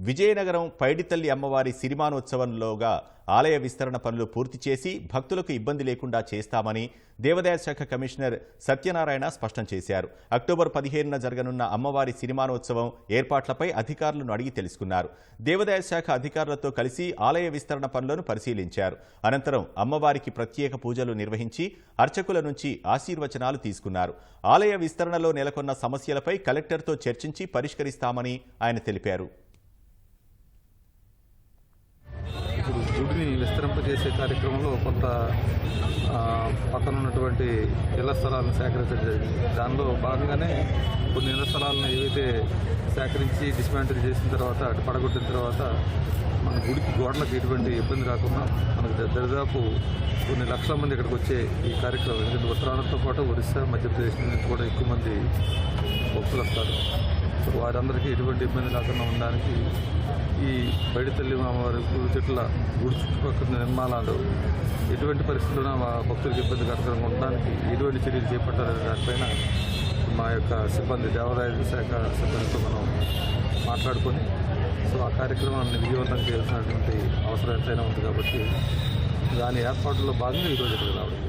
విజయనగరం పైడితల్లి అమ్మవారి సిరిమానోత్సవంలోగా ఆలయ విస్తరణ పనులు పూర్తి చేసి భక్తులకు ఇబ్బంది లేకుండా చేస్తామని దేవాదాయ శాఖ కమిషనర్ సత్యనారాయణ స్పష్టం చేశారు. అక్టోబర్ పదిహేనున జరగనున్న అమ్మవారి సిరిమానోత్సవం ఏర్పాట్లపై అధికారులను అడిగి తెలుసుకున్నారు. దేవాదాయ శాఖ అధికారులతో కలిసి ఆలయ విస్తరణ పనులను పరిశీలించారు. అనంతరం అమ్మవారికి ప్రత్యేక పూజలు నిర్వహించి అర్చకుల నుంచి ఆశీర్వచనాలు తీసుకున్నారు. ఆలయ విస్తరణలో నెలకొన్న సమస్యలపై కలెక్టర్తో చర్చించి పరిష్కరిస్తామని ఆయన తెలిపారు. విస్తరింపజేసే కార్యక్రమంలో కొంత పక్కన ఉన్నటువంటి ఇళ్ళ స్థలాలను సేకరించడం జరిగింది. దానిలో భాగంగానే కొన్ని ఇళ్ళ స్థలాలను ఏవైతే సేకరించి డిస్మాంటిల్ చేసిన తర్వాత అటు పడగొట్టిన తర్వాత మన గుడికి గోడలకు ఎటువంటి ఇబ్బంది రాకుండా మనకు ద- దరిదాపు కొన్ని లక్షల మంది ఇక్కడికి వచ్చే ఈ కార్యక్రమం. ఎందుకంటే ఉత్తరాంధ్రతో పాటు ఒరిస్సా మధ్యప్రదేశ్ నుంచి కూడా ఎక్కువ మంది భక్తులు వస్తారు. వారందరికీ ఎటువంటి ఇబ్బంది లేకుండా ఉండడానికి ఈ బయటతల్లి అమ్మవారి గుడి చెట్ల గుడి చుట్టుపక్కల నిర్మాణాలు ఎటువంటి పరిస్థితుల్లో మా భక్తులకు ఇబ్బంది కలగకుండా ఉండడానికి ఎటువంటి చర్యలు చేపట్టాలనే దానిపైన మా యొక్క సిబ్బంది దేవాదాయ శాఖ సిబ్బందితో మనం మాట్లాడుకొని సో ఆ కార్యక్రమాన్ని విజయవంతం చేయాల్సినటువంటి అవసరం ఎంతైనా ఉంది కాబట్టి దాని ఏర్పాటులో భాగంగా ఈరోజు ఇక్కడ రావడం